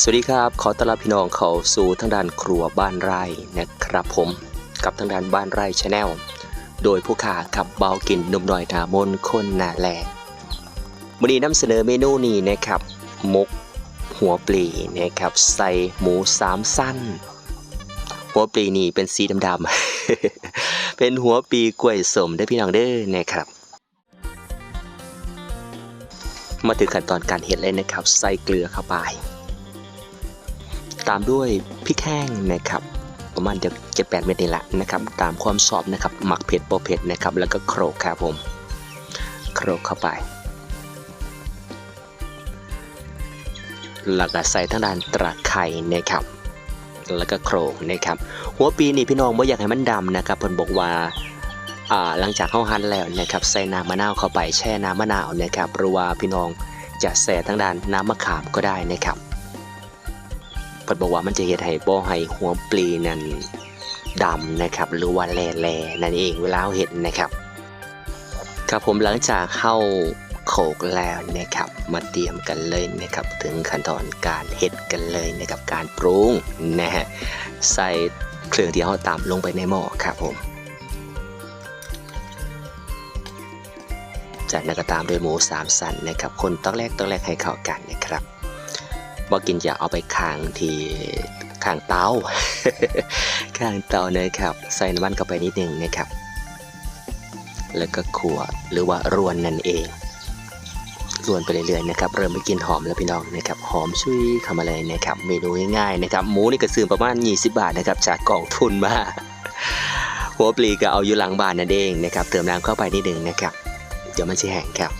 สวัสดีครับ ขอต้อนรับพี่น้องเข้าสู่ทางด้านครัวบ้านไร่นะครับผมกับทางด้านบ้านไร่ชาแนลโดยผู้ขาขับเบากินนุ่มหน่อยหนามนคนนาแลวันนี้นำเสนอเมนูนี้นะครับมกหัวปลีนะครับใส่หมูสามสั้น หัวปลีนี่เป็นสีดำๆเป็นหัวปลีกล้วยสมได้พี่น้องเด้อนะครับ มาถึงขั้นตอนการเห็ดเลยนะครับ ใส่เกลือเข้าไป ตามด้วยพริกแห้งนะครับ ประมาณจะเจ็ดแปดเม็ดนี่แหละนะครับ ตามความชอบนะครับ หมักเผ็ดโปเผ็ดนะครับ แล้วก็โขลกครับผมโขลกเข้าไปแล้วก็ใส่ทั้งด้านตะไคร้นะครับ แล้วก็โขลกนะครับ หัวปีนี่พี่น้องไม่อยากให้มันดำนะครับเพิ่นบอกว่าหลังจากเข้าหั่นแล้วนะครับ ใส่น้ำมะนาวเข้าไปแช่น้ำมะนาวนะครับหรือว่าพี่น้องจะใส่ทั้งด้านน้ำมะขามก็ได้นะครับ พิ่นบอกว่ามันจะเฮ็ดให้บ่ให้หัวปลีนั้นดำนะครับหรือว่าแหล่ๆนั่นเองเวลาเห็นนะครับครับผมหลังจากเข้าโขลกแล้วนะครับมาเตรียมกันเลยนะครับถึงขั้นตอนการเห็ดกันเลยนะครับการปรุงนะฮะใส่เครื่องที่เราตามลงไปในหม้อครับผม จากนั้นก็ตามด้วยหมูสามสันนะครับคนต้องแรกต้องแรกให้เข้ากันนะครับ บอกกินจะเอาไปค้างที่ข้างเตาข้างเตานะครับ ใส่น้ำมันเข้าไปนิดหนึ่งนะครับ แล้วก็ขัวหรือว่ารวนนั่นเองรวนไปเรื่อยๆนะครับ เริ่มไปกินหอมแล้วพี่น้องนะครับ หอมชุยเข้ามาเลยนะครับ เมนูง่ายๆนะครับ หมูนี่ก็ซื้อประมาณ 20 บาทนะครับ จากกล่องทุนมา หัวปลีก็เอาอยู่หลังบ้านนั่นเองนะครับ เติมน้ำเข้าไปนิดหนึ่งนะครับ เดี๋ยวมันจะแห้งครับ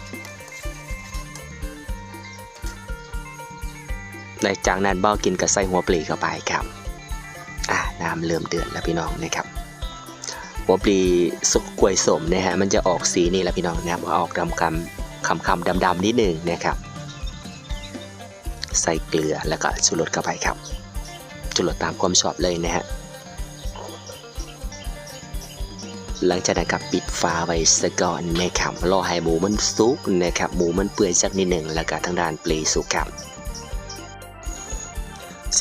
ในจากนั้นเบ้ากินกับไส้หัวปลีเข้าไปครับอ่าน้ำเริ่มเดือดแล้วพี่น้องนะครับ หัวปลีสุกกล้วยสมนะฮะมันจะออกสีนี่แหละพี่น้องนะครับออกดำคำคำคำดำดำๆนิดหนึ่งนะครับ ใส่เกลือแล้วก็ชูรสเข้าไปครับชูรสตามความชอบเลยนะฮะหลังจากนั้นครับปิดฝาไว้ซะก่อนนะครับรอให้หมูมันสุกนะครับหมูมันเปื่อยสักนิดหนึ่งแล้วก็ทางด้านปลีสุกครับ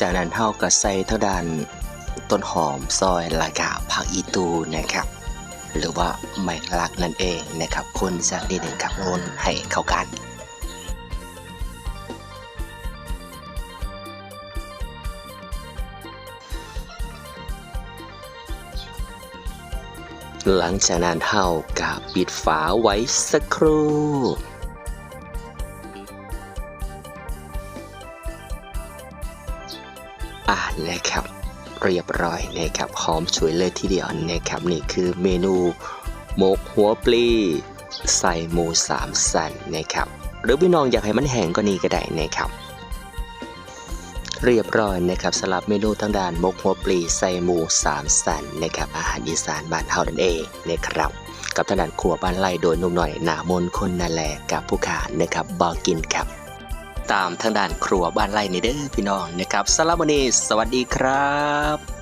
จากนั้นเท่ากับใส่เท่าด้านต้นหอมซอยลากาผักอีตูนะครับ หรือว่าไม้ลักนั่นเองนะครับคนสักนิดหนึ่งครับโอนให้เข้ากันหลังจากนั้นเท่ากับปิดฝาไว้สักครู่ อ่านะครับ เรียบร้อยนะครับหอมสวยเลยทีเดียวนะครับนี่คือเมนูหมกหัวปลีใส่หมูสามสันนะครับ หรือพี่น้องอยากให้มันแห้งก็นี่ก็ได้นะครับเรียบร้อยนะครับสำหรับเมนูทางด้านหมกหัวปลีใส่หมูสามสันนะครับอาหารอีสานบ้านเฮานั่นเองนะครับ กับทางด้านครัวบ้านไร่โดยนุ่มหน่อยหนามนคนนาแลกับผู้ขานะครับบอกินครับ ตามทางด้านครัวบ้านไร่นี่เด้อพี่น้องนะครับสลับวันนี้สวัสดีครับ